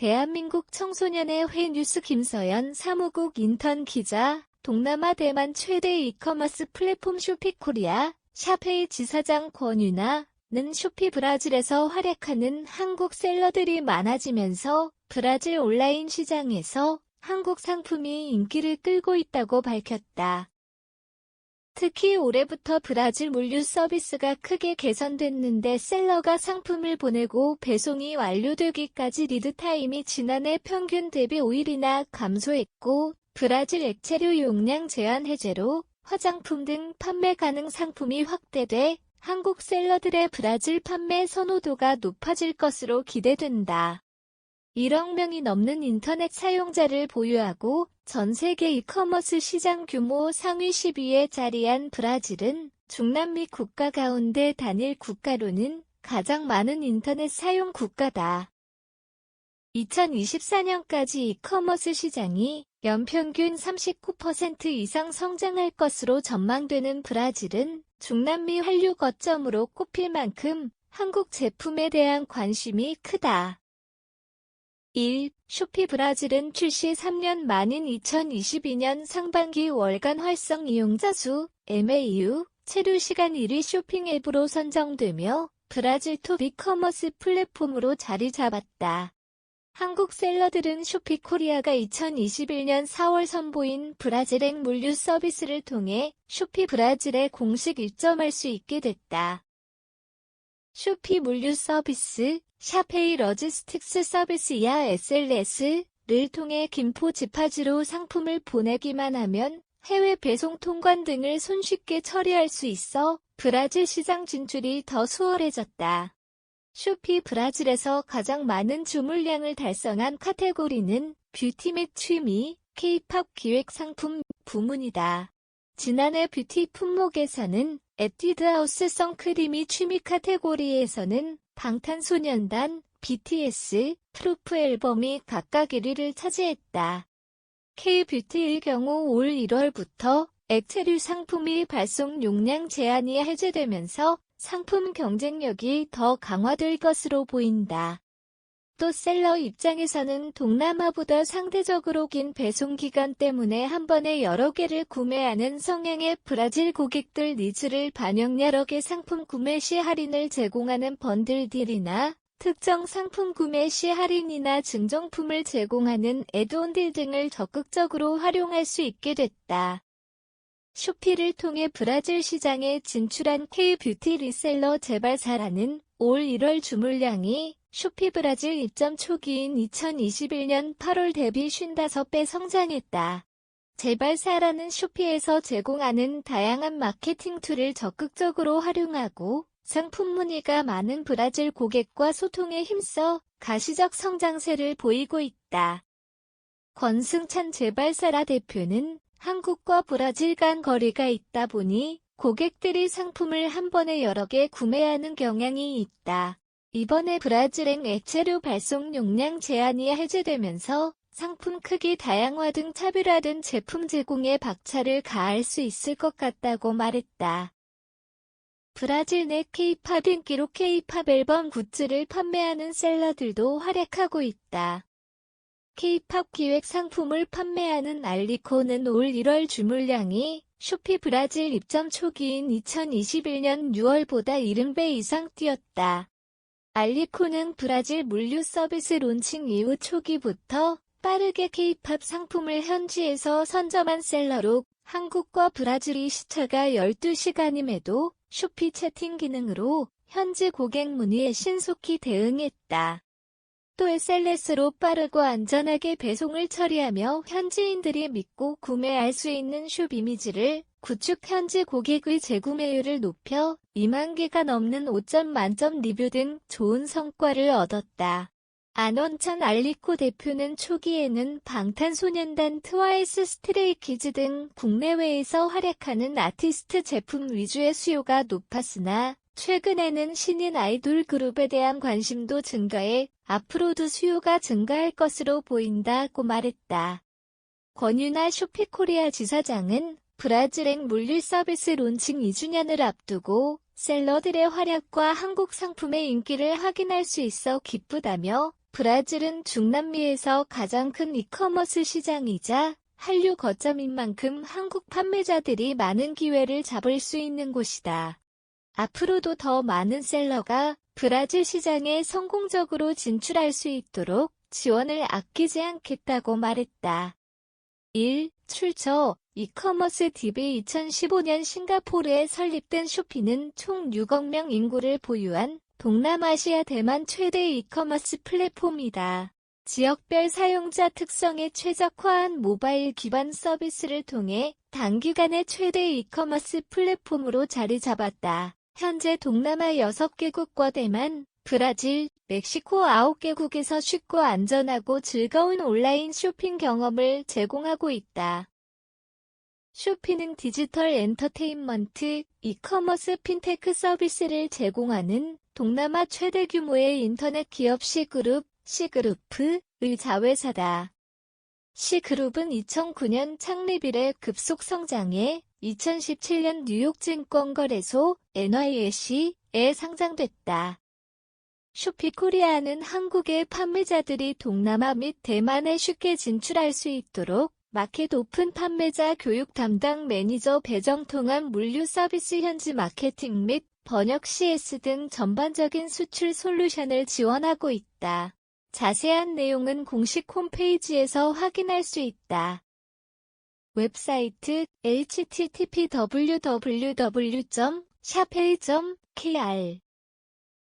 대한민국 청소년의 회 뉴스 김서연 사무국 인턴 기자, 동남아 대만 최대 이커머스 플랫폼 쇼피코리아, 샤페이 지사장 권유나는 쇼피 브라질에서 활약하는 한국 셀러들이 많아지면서 브라질 온라인 시장에서 한국 상품이 인기를 끌고 있다고 밝혔다. 특히 올해부터 브라질 물류 서비스가 크게 개선됐는데 셀러가 상품을 보내고 배송이 완료되기까지 리드 타임이 지난해 평균 대비 5일이나 감소했고 브라질 액체류 용량 제한 해제로 화장품 등 판매 가능 상품이 확대돼 한국 셀러들의 브라질 판매 선호도가 높아질 것으로 기대된다. 1억 명이 넘는 인터넷 사용자를 보유하고 전 세계 이커머스 시장 규모 상위 10위에 자리한 브라질은 중남미 국가 가운데 단일 국가로는 가장 많은 인터넷 사용 국가다. 2024년까지 이커머스 시장이 연평균 39% 이상 성장할 것으로 전망되는 브라질은 중남미 한류 거점으로 꼽힐 만큼 한국 제품에 대한 관심이 크다. 1. 쇼피 브라질은 출시 3년 만인 2022년 상반기 월간 활성 이용자 수 MAU 체류 시간 1위 쇼핑 앱으로 선정되며 브라질 톱 이커머스 플랫폼으로 자리 잡았다. 한국 셀러들은 쇼피 코리아가 2021년 4월 선보인 브라질행 물류 서비스를 통해 쇼피 브라질에 공식 입점할 수 있게 됐다. 쇼피 물류 서비스, 샤페이 러지스틱스 서비스 야 SLS를 통해 김포 지파지로 상품을 보내기만 하면 해외 배송 통관 등을 손쉽게 처리할 수 있어 브라질 시장 진출이 더 수월해졌다. 쇼피 브라질에서 가장 많은 주물량을 달성한 카테고리는 뷰티 및 취미, 케이팝 기획 상품 부문이다. 지난해 뷰티 품목에서는 에뛰드하우스 선크림이 취미 카테고리에서는 방탄소년단, BTS, 프루프 앨범이 각각 1위를 차지했다. K-뷰티의 경우 올 1월부터 액체류 상품이 발송 용량 제한이 해제되면서 상품 경쟁력이 더 강화될 것으로 보인다. 또 셀러 입장에서는 동남아보다 상대적으로 긴 배송 기간 때문에 한 번에 여러 개를 구매하는 성향의 브라질 고객들 니즈를 반영 여러 개 상품 구매 시 할인을 제공하는 번들 딜이나 특정 상품 구매 시 할인이나 증정품을 제공하는 애드온 딜 등을 적극적으로 활용할 수 있게 됐다. 쇼피를 통해 브라질 시장에 진출한 K-뷰티 리셀러 제발사라는 올 1월 주물량이 쇼피 브라질 입점 초기인 2021년 8월 대비 55배 성장했다. 제발사라는 쇼피에서 제공하는 다양한 마케팅 툴을 적극적으로 활용하고 상품 문의가 많은 브라질 고객과 소통에 힘써 가시적 성장세를 보이고 있다. 권승찬 제발사라 대표는 한국과 브라질 간 거리가 있다 보니 고객들이 상품을 한 번에 여러 개 구매하는 경향이 있다. 이번에 브라질행 액체류 발송 용량 제한이 해제되면서 상품 크기 다양화 등 차별화된 제품 제공에 박차를 가할 수 있을 것 같다고 말했다. 브라질 내 케이팝 인기로 케이팝 앨범 굿즈를 판매하는 셀러들도 활약하고 있다. 케이팝 기획 상품을 판매하는 알리코는 올 1월 주물량이 쇼피 브라질 입점 초기인 2021년 6월보다 70배 이상 뛰었다. 알리코는 브라질 물류 서비스 론칭 이후 초기부터 빠르게 케이팝 상품을 현지에서 선점한 셀러로 한국과 브라질이 시차가 12시간임에도 쇼피 채팅 기능으로 현지 고객 문의에 신속히 대응했다. 또 SLS로 빠르고 안전하게 배송을 처리하며 현지인들이 믿고 구매할 수 있는 숍 이미지를 구축 현지 고객의 재구매율을 높여 2만 개가 넘는 5점 만점 리뷰 등 좋은 성과를 얻었다. 안원찬 알리코 대표는 초기에는 방탄소년단 트와이스 스트레이키즈 등 국내외에서 활약하는 아티스트 제품 위주의 수요가 높았으나 최근에는 신인 아이돌 그룹에 대한 관심도 증가해 앞으로도 수요가 증가할 것으로 보인다고 말했다. 권유나 쇼피코리아 지사장은 브라질행 물류 서비스 론칭 2주년을 앞두고 셀러들의 활약과 한국 상품의 인기를 확인할 수 있어 기쁘다며 브라질은 중남미에서 가장 큰 이커머스 시장이자 한류 거점인 만큼 한국 판매자들이 많은 기회를 잡을 수 있는 곳이다. 앞으로도 더 많은 셀러가 브라질 시장에 성공적으로 진출할 수 있도록 지원을 아끼지 않겠다고 말했다. 1. 출처 이커머스 DB 2015년 싱가포르에 설립된 쇼피는 총 6억 명 인구를 보유한 동남아시아 대만 최대 이커머스 플랫폼이다. 지역별 사용자 특성에 최적화한 모바일 기반 서비스를 통해 단기간에 최대 이커머스 플랫폼으로 자리 잡았다. 현재 동남아 6개국과 대만, 브라질, 멕시코 9개국에서 쉽고 안전하고 즐거운 온라인 쇼핑 경험을 제공하고 있다. 쇼피는 디지털 엔터테인먼트, 이커머스 핀테크 서비스를 제공하는 동남아 최대 규모의 인터넷 기업 C그룹, C그룹의 자회사다. C그룹은 2009년 창립 이래 급속 성장해 2017년 뉴욕 증권거래소 NYSE에 상장됐다. 쇼피코리아는 한국의 판매자들이 동남아 및 대만에 쉽게 진출할 수 있도록 마켓 오픈 판매자 교육 담당 매니저 배정 통한 물류 서비스 현지 마케팅 및 번역 CS 등 전반적인 수출 솔루션을 지원하고 있다. 자세한 내용은 공식 홈페이지에서 확인할 수 있다. 웹사이트 http www.샵1.kr